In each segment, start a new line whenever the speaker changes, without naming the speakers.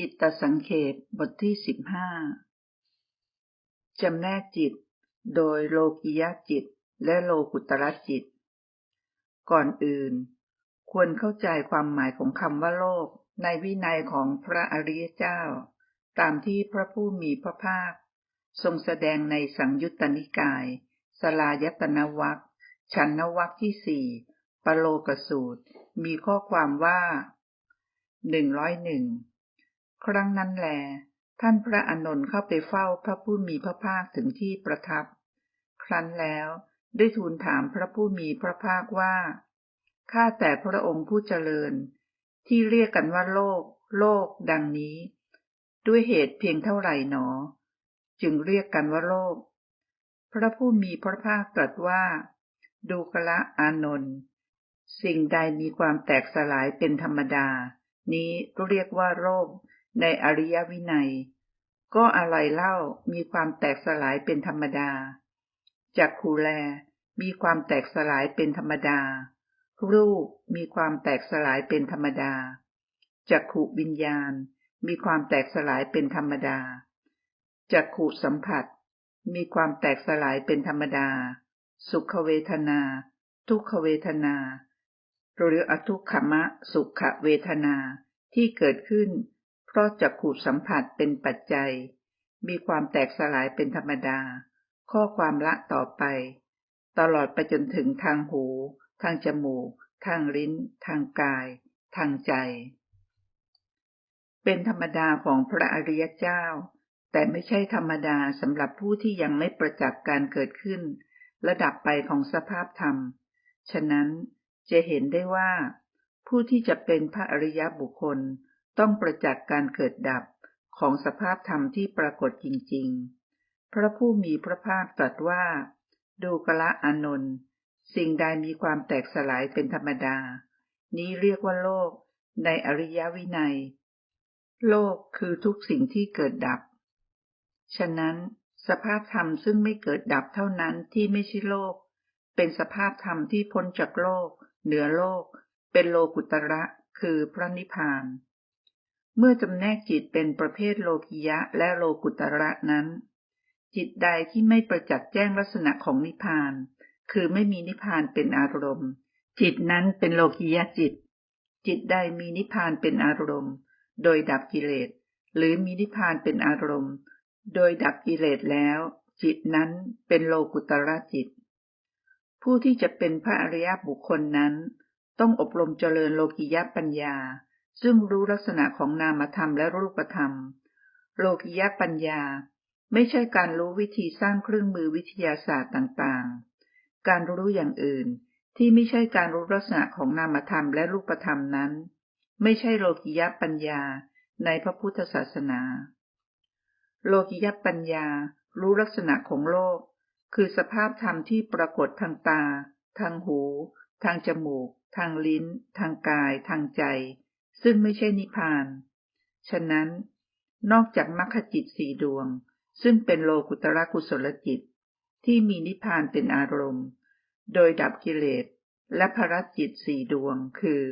จิตตสังเขปบทที่สิบห้าจำแนกจิต โดยโลกิยะจิตและโลกุตระจิต ก่อนอื่น ควรเข้าใจความหมายของคำว่าโลก ในวินัยของพระอริยเจ้า ตามที่พระผู้มีพระภาค ทรงแสดงในสังยุตตนิกาย สลายตนวัคชันนวัคที่สี่ปโลกสูตร มีข้อความว่าหนึ่งร้อยหนึ่ง ครั้งนั้นแลท่านพระอานนท์เข้าไปเฝ้าพระผู้มีพระภาคถึงที่ประทับ ครั้นแล้วได้ทูลถามพระผู้มีพระภาคว่า ข้าแต่พระองค์ผู้เจริญ ที่เรียกกันว่าโลก โลก ดังนี้ ด้วยเหตุเพียงเท่าไหร่หนอ จึงเรียกกันว่าโลก พระผู้มีพระภาคตรัสว่า ดูกละอานนท์สิ่งใดมีความแตกสลายเป็นธรรมดา นี้เรียกว่าโลก ในอริยวินัย ก็อะไรเล่ามีความแตกสลายเป็นธรรมดา จากขูแลมีความแตกสลายเป็นธรรมดา รูปมีความแตกสลายเป็นธรรมดา จากขูวิญญาณ มีความแตกสลายเป็นธรรมดา จากขูสัมผัส มีความแตกสลายเป็นธรรมดา สุขเวทนา ทุกขเวทนา หรืออทุกขมะสุขเวทนาที่เกิดขึ้น ราะจักขูดสัมผัสเป็นปัจจัย มีความแตกสลายเป็นธรรมดา ข้อความละต่อไป ตลอดไปจนถึงทางหู ทางจมูก ทางลิ้น ทางกาย ทางใจ เป็นธรรมดาของพระอริยเจ้า แต่ไม่ใช่ธรรมดาสำหรับผู้ที่ยังไม่ประจักษ์การเกิดขึ้น ระดับไปของสภาพธรรม ฉะนั้นจะเห็นได้ว่า ผู้ที่จะเป็นพระอริยบุคคล ต้องประจักษ์การเกิดดับของสภาพธรรมที่ปรากฏจริง ๆ พระผู้มีพระภาคตรัสว่า ดูกละอานนท์สิ่งใดมีความแตกสลายเป็นธรรมดา นี้เรียกว่าโลกในอริยวินัย โลกคือทุกสิ่งที่เกิดดับ ฉะนั้นสภาพธรรมซึ่งไม่เกิดดับเท่านั้นที่ไม่ใช่โลก เป็นสภาพธรรมที่พ้นจากโลก เหนือโลก เป็นโลกุตระ คือพระนิพพาน เมื่อจำแนกจิตเป็นประเภทโลกิยะและโลกุตระนั้น จิตใดที่ไม่ประจักษ์แจ้งลักษณะของนิพพาน คือไม่มีนิพพานเป็นอารมณ์ จิตนั้นเป็นโลกิยะจิต จิตใดมีนิพพานเป็นอารมณ์ โดยดับกิเลส หรือมีนิพพานเป็นอารมณ์ โดยดับกิเลสแล้ว จิตนั้นเป็นโลกุตระจิต ผู้ที่จะเป็นพระอริยบุคคลนั้น ต้องอบรมเจริญโลกิยะปัญญา ซึ่งรู้ลักษณะของนามธรรมและรูปธรรม โลกิยปัญญา ไม่ใช่การรู้วิธีสร้างเครื่องมือวิทยาศาสตร์ต่างๆ การรู้อย่างอื่นที่ไม่ใช่การรู้ลักษณะของนามธรรมและรูปธรรมนั้น ไม่ใช่โลกิยปัญญาในพระพุทธศาสนา โลกิยปัญญารู้ลักษณะของโลก คือสภาพธรรมที่ปรากฏทางตา ทางหู ทางจมูก ทางลิ้น ทางกาย ทางใจ ซึ่งไม่ใช่นิพพาน ฉะนั้น นอกจากมรรคจิตสี่ดวง ซึ่งเป็นโลกุตระกุศลจิต ที่มีนิพพานเป็นอารมณ์ โดยดับกิเลส และภรจิตสี่ดวง คือ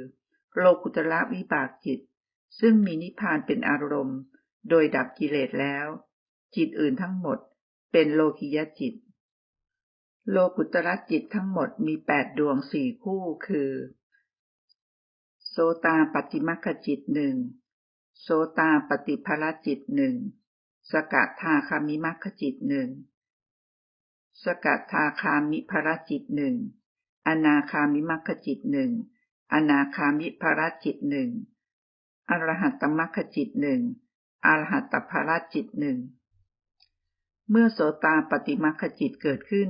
โลกุตระวิบากจิต ซึ่งมีนิพพานเป็นอารมณ์ โดยดับกิเลสแล้ว จิตอื่นทั้งหมด เป็นโลกิยจิต โลกุตระจิตทั้งหมดมีแปดดวงสี่คู่ คือ โสตาปฏิมัคจิตหนึ่งโสตาปฏิภรจิตหนึ่งสกทาคามิมัคจิตหนึ่งสกทาคามิภรจิตหนึ่งอนาคามิมัคจิตหนึ่งอนาคามิภรจิตหนึ่งอรหัตตมัคจิตหนึ่งอรหัตตภรจิตหนึ่งเมื่อโสตาปฏิมัคจิตเกิดขึ้น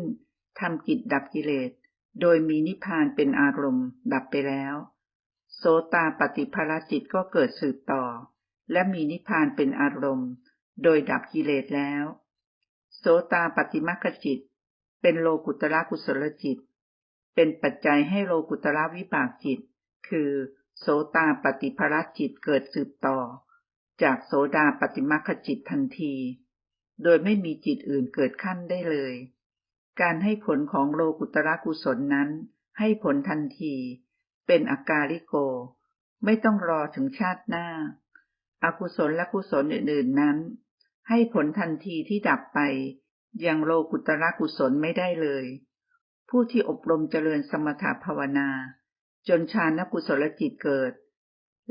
ทำกิจดับกิเลส โดยมีนิพพานเป็นอารมณ์ดับไปแล้ว โสตาปฏิภรจิตก็เกิดสืบต่อ และมีนิพพานเป็นอารมณ์ โดยดับกิเลสแล้ว โสตาปฏิมัคจิต เป็นโลกุตระกุศลจิต เป็นปัจจัยให้โลกุตระวิบากจิต คือโสตาปฏิภรจิตเกิดสืบต่อ จากโสดาปฏิมัคจิตทันที โดยไม่มีจิตอื่นเกิดขั้นได้เลย การให้ผลของโลกุตระกุศลนั้น ให้ผลทันที เป็นอากาลิโก ไม่ต้องรอถึงชาติหน้าอกุศลและกุศลอื่นๆนั้น ให้ผลทันทีที่ดับไป ยังโลกุตระกุศลไม่ได้เลย ผู้ที่อบรมเจริญสมถภาวนา จนฌานกุศลจิตเกิด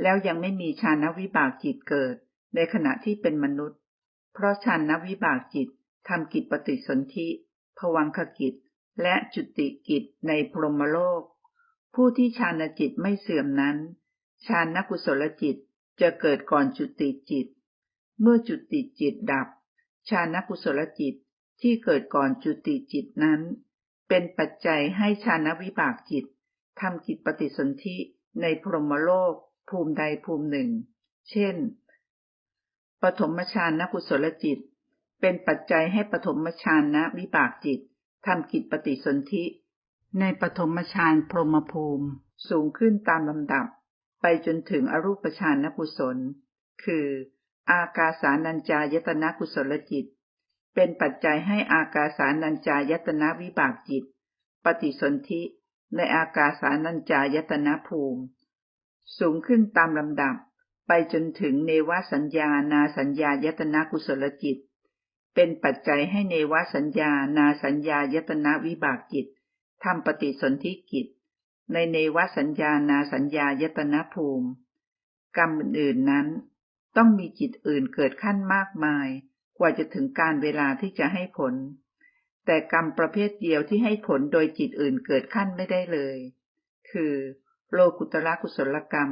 แล้วยังไม่มีฌานวิบากจิตเกิด ในขณะที่เป็นมนุษย์ เพราะฌานวิบากจิตทำกิจปฏิสนธิภวังคกิจ และจุติกิจในพรหมโลก ผู้ที่ฌานจิตไม่เสื่อมนั้นฌานกุศลจิตจะเกิดก่อนจุติจิต เมื่อจุติจิตดับฌานกุศลจิตที่เกิดก่อนจุติจิตนั้น เป็นปัจจัยให้ฌานวิบากจิตทำกิจปฏิสนธิในพรหมโลก ภูมิใดภูมิหนึ่ง เช่น ปฐมฌานกุศลจิต เป็นปัจจัยให้ปฐมฌานวิบากจิตทำกิจปฏิสนธิ ในปฐมฌานพรหมภูมิสูงขึ้นตามลำดับ ไปจนถึงอรูปฌานนกุศล คือ อากาสานัญจายตนะกุศลจิต เป็นปัจจัยให้อากาสานัญจายตนะวิบากจิต ปฏิสนธิในอากาสานัญจายตนะภูมิ สูงขึ้นตามลำดับ ไปจนถึงเนวสัญญานาสัญญายตนะกุศลจิต เป็นปัจจัยให้เนวสัญญานาสัญญายตนะวิบากจิต ทำปฏิสนธิกิจ ในเนวสัญญานาสัญญายตนะภูมิ กรรมอื่นๆนั้น ต้องมีจิตอื่นเกิดขั้นมากมาย กว่าจะถึงการเวลาที่จะให้ผล แต่กรรมประเภทเดียวที่ให้ผลโดยจิตอื่นเกิดขั้นไม่ได้เลย คือโลกุตระกุศลกรรม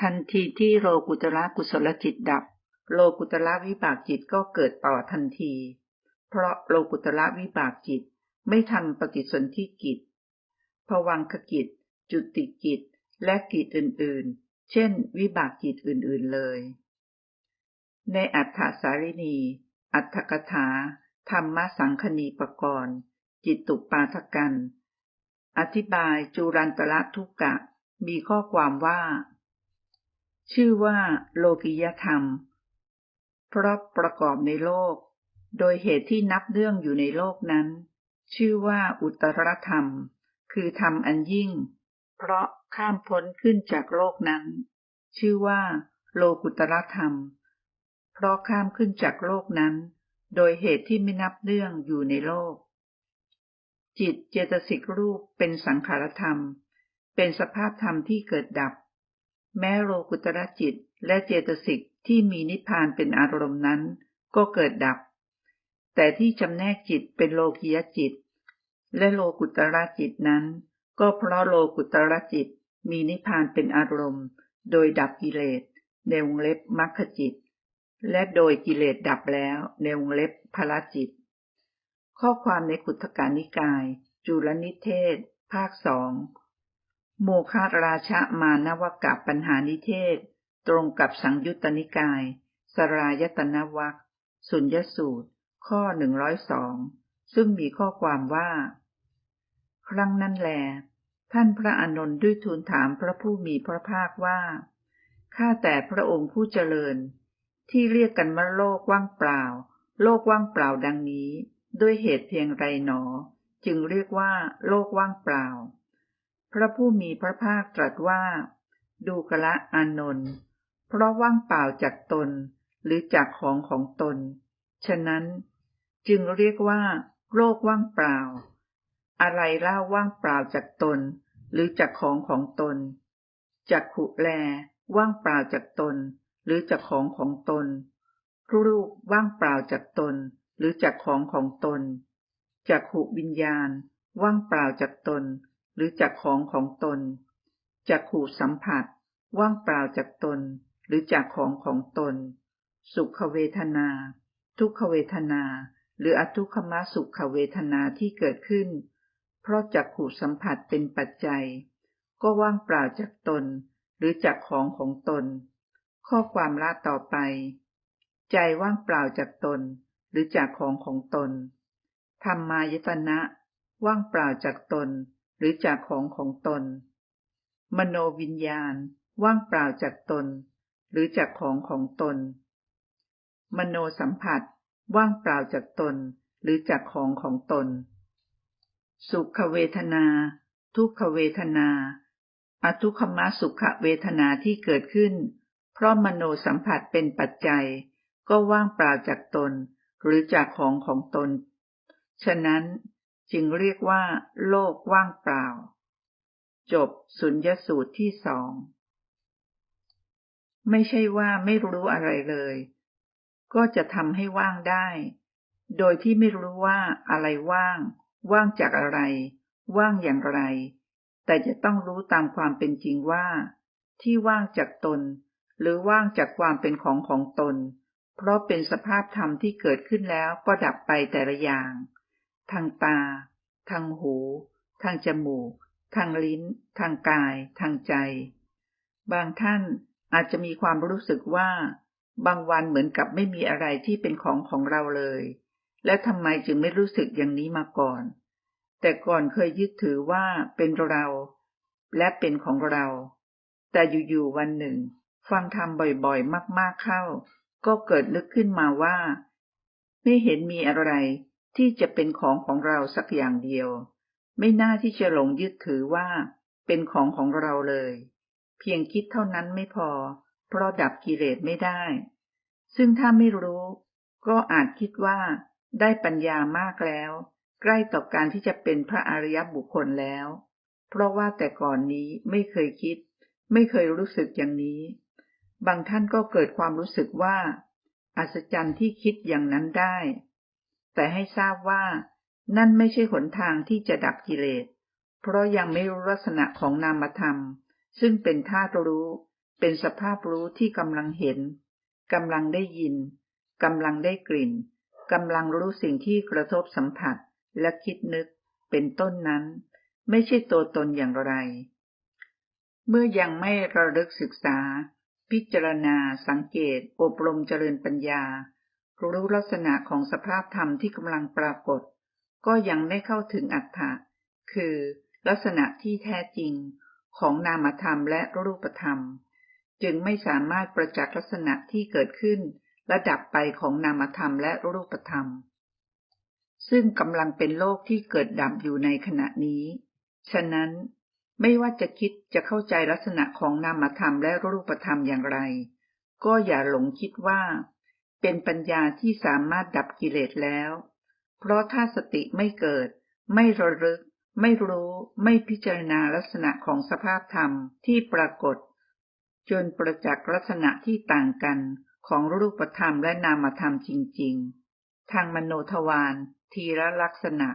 ทันทีที่โลกุตระกุศลจิตดับ โลกุตระวิบากจิตก็เกิดต่อทันที เพราะโลกุตระวิบากจิต ไม่ทำปฏิสนธิกิจภวังคกิจ จุติกิจ และกิจอื่นๆ เช่น วิบากจิตอื่นๆเลย ในอัฏฐสารินีอัฏฐกถา ธรรมสังคณีปกรณ์จิตตุปาทกัน อธิบายจูรันตระทุกกะ มีข้อความว่า ชื่อว่าโลกิยธรรม เพราะประกอบในโลก โดยเหตุที่นับเรื่องอยู่ในโลกนั้น ชื่อว่าอุตรธรรม คือธรรมอันยิ่ง เพราะข้ามพ้นขึ้นจากโลกนั้น ชื่อว่า โลกุตรธรรม เพราะข้ามขึ้นจากโลกนั้น โดยเหตุที่ไม่นับเรื่องอยู่ในโลก จิตเจตสิกรูปเป็นสังขารธรรม เป็นสภาพธรรมที่เกิดดับ แม้โลกุตรจิตและเจตสิกที่มีนิพพานเป็นอารมณ์นั้น ก็เกิดดับ แต่ที่จำแนกจิตเป็นโลกียจิต และโลกุตระจิตนั้น ก็เพราะโลกุตระจิตมีนิพพานเป็นอารมณ์ โดยดับกิเลสในวงเล็บมรรคจิต และโดยกิเลสดับแล้วในวงเล็บพละจิต ข้อความในขุทกานิกาย จุลนิเทศ ภาคสองโมคาราชมานวกะปัญหานิเทศ ตรงกับสังยุตตนิกาย สรายตนวัคสุญญสูตร ข้อหนึ่งร้อยสองซึ่งมีข้อความว่า ครั้งนั้นแหลท่านพระอานนท์ด้วยทูลถามพระผู้มีพระภาคว่า ข้าแต่พระองค์ผู้เจริญ ที่เรียกกันว่าโลกว่างเปล่า โลกว่างเปล่าดังนี้ ด้วยเหตุเพียงไรหนอ จึงเรียกว่า โลกว่างเปล่า พระผู้มีพระภาคตรัสว่า ดูกละอานนท์เพราะว่างเปล่าจากตน หรือจากของของตน ฉะนั้น จึงเรียกว่า โลกว่างเปล่า อะไรเล่าว่างเปล่าจากตน หรือจากของของตน จากขุแล ว่างเปล่าจากตน หรือจากของของตน รูปว่างเปล่าจากตน หรือจากของของตน จากขุวิญญาณ ว่างเปล่าจากตน หรือจากของของตน จากขุสัมผัส ว่างเปล่าจากตน หรือจากของของตน สุขเวทนา ทุกขเวทนา หรืออทุกขมสุขเวทนาที่เกิดขึ้น เพราะจากขูสัมผัสเป็นปัจจัย ก็ว่างเปล่าจากตน หรือจากของของตน ข้อความละต่อไป ใจว่างเปล่าจากตน หรือจากของของตน ธรรมายตนะ ว่างเปล่าจากตน หรือจากของของตน มโนวิญญาณ ว่างเปล่าจากตน หรือจากของของตน มโนสัมผัส ว่างเปล่าจากตน หรือจากของของตน สุขเวทนา ทุกขเวทนาอทุกขมสุขเวทนาที่เกิดขึ้น เพราะมโนสัมผัสเป็นปัจจัย ก็ว่างเปล่าจากตน หรือจากของของตน ฉะนั้นจึงเรียกว่า โลกว่างเปล่า จบสุญญสูตรที่สองไม่ใช่ว่าไม่รู้อะไรเลย ก็จะทำให้ว่างได้ โดยที่ไม่รู้ว่าอะไรว่าง ว่างจากอะไร ว่างอย่างไร แต่จะต้องรู้ตามความเป็นจริงว่า ที่ว่างจากตน หรือว่างจากความเป็นของของตน เพราะเป็นสภาพธรรมที่เกิดขึ้นแล้วก็ดับไปแต่ละอย่าง ทางตา ทางหู ทางจมูก ทางลิ้น ทางกาย ทางใจ บางท่านอาจจะมีความรู้สึกว่า บางวันเหมือนกับไม่มีอะไรที่เป็นของของเราเลย และทำไมจึงไม่รู้สึกอย่างนี้มาก่อน แต่ก่อนเคยยึดถือว่าเป็นเรา และเป็นของเรา แต่อยู่ๆวันหนึ่ง ฟังธรรมบ่อยๆ มาก ๆเข้า ก็เกิดนึกขึ้นมาว่า ไม่เห็นมีอะไรที่จะเป็นของของเราสักอย่างเดียว ไม่น่าที่จะหลงยึดถือว่าเป็นของของเราเลย เพียงคิดเท่านั้นไม่พอ เพราะดับกิเลสไม่ได้ ซึ่งถ้าไม่รู้ ก็อาจคิดว่า ได้ปัญญามากแล้ว ใกล้ต่อการที่จะเป็นพระอริยบุคคลแล้ว เพราะว่าแต่ก่อนนี้ไม่เคยคิด ไม่เคยรู้สึกอย่างนี้ บางท่านก็เกิดความรู้สึกว่า อัศจรรย์ที่คิดอย่างนั้นได้ แต่ให้ทราบว่า นั่นไม่ใช่หนทางที่จะดับกิเลส เพราะยังไม่รู้ลักษณะของนามธรรม ซึ่งเป็นธาตุรู้ เป็นสภาพรู้ที่กำลังเห็นกำลังได้ยินกำลังได้กลิ่น กำลังรู้สิ่งที่กระทบสัมผัสและคิดนึกเป็นต้นนั้น ไม่ใช่ตัวตนอย่างไร เมื่อยังไม่ระลึกศึกษา พิจารณา สังเกต อบรมเจริญปัญญา รู้ลักษณะของสภาพธรรมที่กำลังปรากฏ ก็ยังไม่เข้าถึงอัตถะคือลักษณะที่แท้จริงของนามธรรมและรูปธรรม จึงไม่สามารถประจักษ์ลักษณะที่เกิดขึ้น และดับไปของนามธรรมและรูปธรรม ซึ่งกำลังเป็นโลกที่เกิดดับอยู่ในขณะนี้ ฉะนั้นไม่ว่าจะคิดจะเข้าใจลักษณะของนามธรรมและรูปธรรมอย่างไร ก็อย่าหลงคิดว่า เป็นปัญญาที่สามารถดับกิเลสแล้ว เพราะถ้าสติไม่เกิด ไม่ระลึก ไม่รู้ ไม่พิจารณาลักษณะของสภาพธรรมที่ปรากฏ จนประจักษ์ลักษณะที่ต่างกัน ของรูปธรรมและนามธรรมจริง ๆ ทางมโนทวารทีละลักษณะ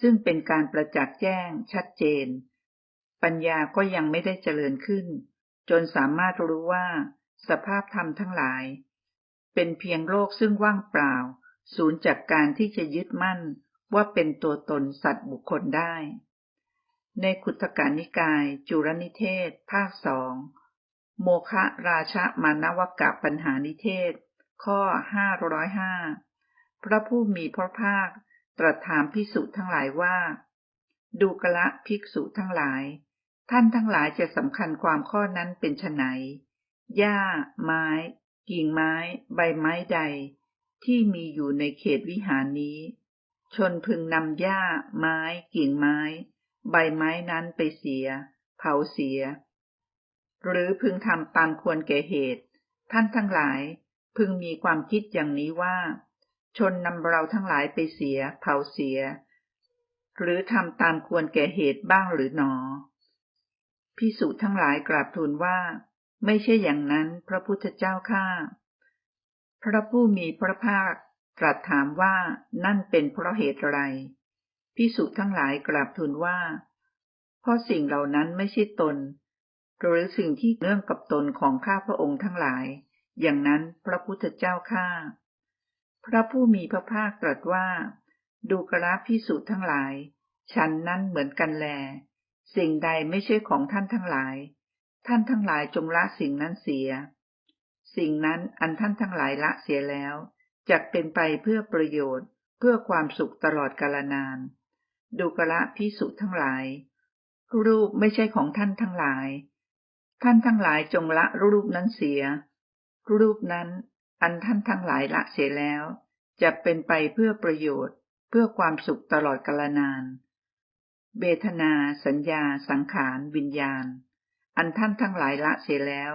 ซึ่งเป็นการประจักษ์แจ้ง ชัดเจน ปัญญาก็ยังไม่ได้เจริญขึ้น จนสามารถรู้ว่า สภาพธรรมทั้งหลาย เป็นเพียงโลกซึ่งว่างเปล่าสูญจากการที่จะยึดมั่นว่าเป็นตัวตนสัตว์บุคคลได้ ในขุตกานิกาย จุรนิเทศ ภาคสอง โมคะราชมานวกะปัญหานิเทศ ข้อห้าร้อยห้าพระผู้มีพระภาคตรัสถามพิสุทั้งหลายว่า ดูกละภิกษุทั้งหลาย ท่านทั้งหลายจะสำคัญความข้อนั้นเป็นไฉนหญ้า ไม้ กิ่งไม้ ใบไม้ใด ที่มีอยู่ในเขตวิหารนี้ ชนพึงนำหญ้า ไม้ กิ่งไม้ ใบไม้นั้นไปเสีย เผาเสีย หรือพึงทำตามควรแก่เหตุ ท่านทั้งหลาย พึงมีความคิดอย่างนี้ว่า ชนนำเราทั้งหลายไปเสีย เผาเสีย หรือทำตามควรแก่เหตุบ้างหรือหนอพิสุทั้งหลายกราบทูลว่า ไม่ใช่อย่างนั้นพระพุทธเจ้าข้าพระผู้มีพระภาคตรัสถามว่านั่นเป็นเพราะเหตุอะไรพิสุทั้งหลายกราบทูลว่า เพราะสิ่งเหล่านั้นไม่ใช่ตน หรือสิ่งที่เนื่องกับตนของข้าพระองค์ทั้งหลาย อย่างนั้นพระพุทธเจ้าข้าพระผู้มีพระภาคตรัสว่า ดูกราพิสุทั้งหลาย ฉันนั้นเหมือนกันแล สิ่งใดไม่ใช่ของท่านทั้งหลาย ท่านทั้งหลายจงละสิ่งนั้นเสีย สิ่งนั้นอันท่านทั้งหลายละเสียแล้วจะเป็นไปเพื่อประโยชน์ เพื่อความสุขตลอดกาลนาน ดูกระพิสุทั้งหลาย รูปไม่ใช่ของท่านทั้งหลาย ท่านทั้งหลายจงละรูปนั้นเสีย รูปนั้น อันท่านทั้งหลายละเสียแล้ว จะเป็นไปเพื่อประโยชน์ เพื่อความสุขตลอดกาลนานเบทนา สัญญา สังขาร วิญญาณ อันท่านทั้งหลายละเสียแล้ว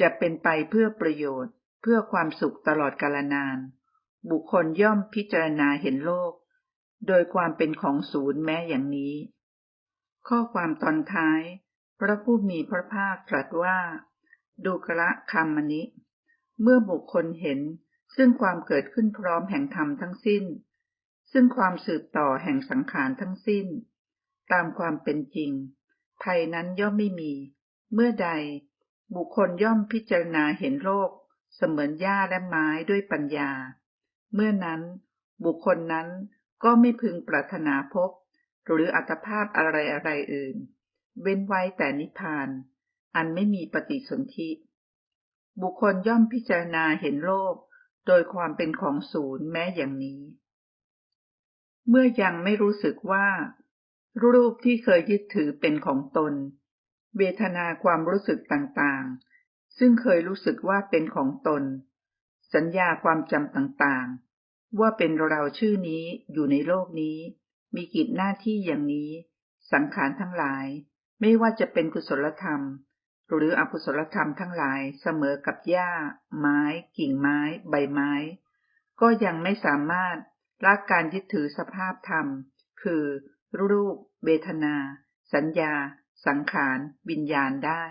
จะเป็นไปเพื่อประโยชน์ เพื่อความสุขตลอดกาลนาน บุคคลย่อมพิจารณาเห็นโลก โดยความเป็นของศูนย์แม้อย่างนี้ ข้อความตอนท้าย พระผู้มีพระภาคตรัสว่า ดูกระคำมณิ เมื่อบุคคลเห็น ซึ่งความเกิดขึ้นพร้อมแห่งธรรมทั้งสิ้น ซึ่งความสืบต่อแห่งสังขารทั้งสิ้น ตามความเป็นจริง ภัยนั้นย่อมไม่มี เมื่อใด บุคคลย่อมพิจารณาเห็นโลก เสมือนหญ้าและไม้ด้วยปัญญา เมื่อนั้น บุคคลนั้นก็ไม่พึงปรารถนาพบ หรืออัตภาพอะไรอะไรอื่น เว้นไว้แต่นิพพาน อันไม่มีปฏิสนธิ บุคคลย่อมพิจารณาเห็นโลก โดยความเป็นของศูนย์แม้อย่างนี้ เมื่อยังไม่รู้สึกว่า รูปที่เคยยึดถือเป็นของตน เวทนาความรู้สึกต่างๆ ซึ่งเคยรู้สึกว่าเป็นของตน สัญญาความจำต่างๆ ว่าเป็นเราชื่อนี้อยู่ในโลกนี้ มีกิจหน้าที่อย่างนี้ สังขารทั้งหลาย ไม่ว่าจะเป็นกุศลธรรม หรืออกุศลธรรมทั้งหลายเสมอกับหญ้า ไม้ กิ่งไม้ ใบไม้ ก็ยังไม่สามารถละการยึดถือสภาพธรรม คือ รูปเบทนา สัญญา สังขารวิญญาณได้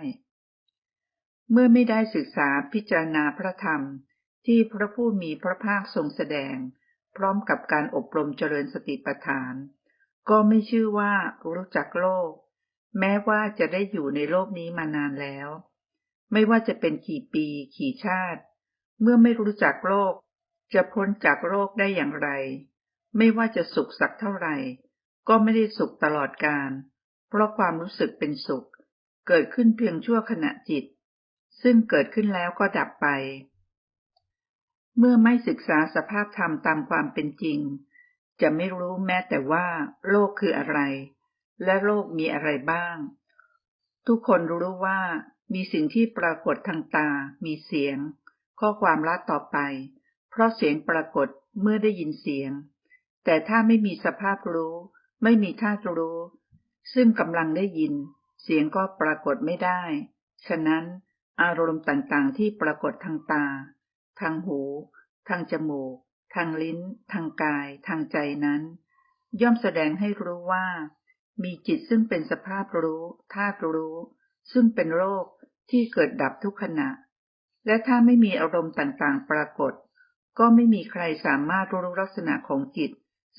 เมื่อไม่ได้ศึกษาพิจารณาพระธรรมที่พระผู้มีพระภาคทรงแสดง พร้อมกับการอบรมเจริญสติปัฏฐาน ก็ไม่ชื่อว่ารู้จักโลก แม้ว่าจะได้อยู่ในโลกนี้มานานแล้ว ไม่ว่าจะเป็นกี่ปีกี่ชาติ เมื่อไม่รู้จักโลก จะพ้นจากโลกได้อย่างไร ไม่ว่าจะสุขสักเท่าไหร่ ก็ไม่ได้สุขตลอดกาลเพราะความรู้สึกเป็นสุข เกิดขึ้นเพียงชั่วขณะจิต ซึ่งเกิดขึ้นแล้วก็ดับไป เมื่อไม่ศึกษาสภาพธรรมตามความเป็นจริง จะไม่รู้แม้แต่ว่า โลกคืออะไร และโลกมีอะไรบ้าง ทุกคนรู้ว่ามีสิ่งที่ปรากฏทางตา มีเสียง ข้อความลัดต่อไป เพราะเสียงปรากฏเมื่อได้ยินเสียง แต่ถ้าไม่มีสภาพรู้ ไม่มีธาตุรู้ ซึ่งกำลังได้ยิน เสียงก็ปรากฏไม่ได้ ฉะนั้นอารมณ์ต่างๆ ที่ปรากฏทางตา ทางหู ทางจมูก ทางลิ้น ทางกาย ทางใจนั้น ย่อมแสดงให้รู้ว่า มีจิตซึ่งเป็นสภาพรู้ธาตุรู้ ซึ่งเป็นโรคที่เกิดดับทุกขณะ และถ้าไม่มีอารมณ์ต่างๆ ปรากฏ ก็ไม่มีใครสามารถรู้ลักษณะของจิต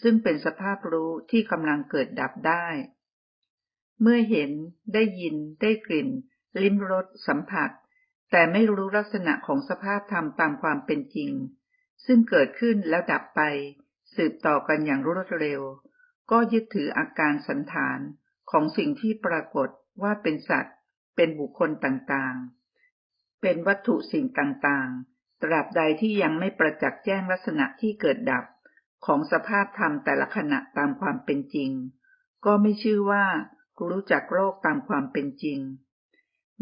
ซึ่งเป็นสภาพรู้ที่กำลังเกิดดับได้ เมื่อเห็น ได้ยิน ได้กลิ่น ลิ้มรส สัมผัส แต่ไม่รู้ลักษณะของสภาพธรรมตามความเป็นจริง ซึ่งเกิดขึ้นแล้วดับไป สืบต่อกันอย่างรวดเร็ว ก็ยึดถืออาการสันฐานของสิ่งที่ปรากฏว่าเป็นสัตว์ เป็นบุคคลต่างๆ เป็นวัตถุสิ่งต่างๆ ตราบใดที่ยังไม่ประจักษ์แจ้งลักษณะที่เกิดดับของสภาพธรรมแต่ละขณะตามความเป็นจริง ก็ไม่ชื่อว่ารู้จักโลกตามความเป็นจริง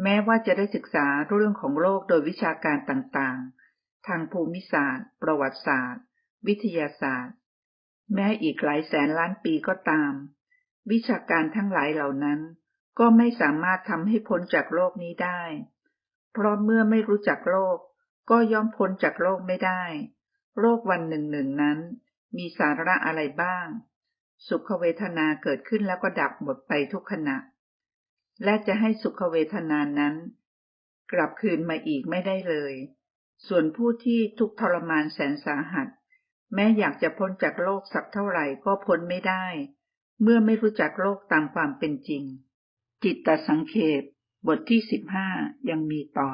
แม้ว่าจะได้ศึกษาเรื่องของโลกโดยวิชาการต่างๆ ทางภูมิศาสตร์ ประวัติศาสตร์ วิทยาศาสตร์ แม้อีกหลายแสนล้านปีก็ตาม วิชาการทั้งหลายเหล่านั้น ก็ไม่สามารถทำให้พ้นจากโลกนี้ได้ เพราะเมื่อไม่รู้จักโลก ก็ย่อมพ้นจากโลกไม่ได้ โลกวันหนึ่งหนึ่งนั้น มีสาระอะไรบ้าง สุขเวทนาเกิดขึ้นแล้วก็ดับหมดไปทุกขณะ และจะให้สุขเวทนานั้น กลับคืนมาอีกไม่ได้เลย ส่วนผู้ที่ทุกทรมานแสนสาหัส แม้อยากจะพ้นจากโลกสักเท่าไหร่ก็พ้นไม่ได้ เมื่อไม่รู้จักโลกตามความเป็นจริง จิตตสังเขปบทที่สิบห้ายังมีต่อ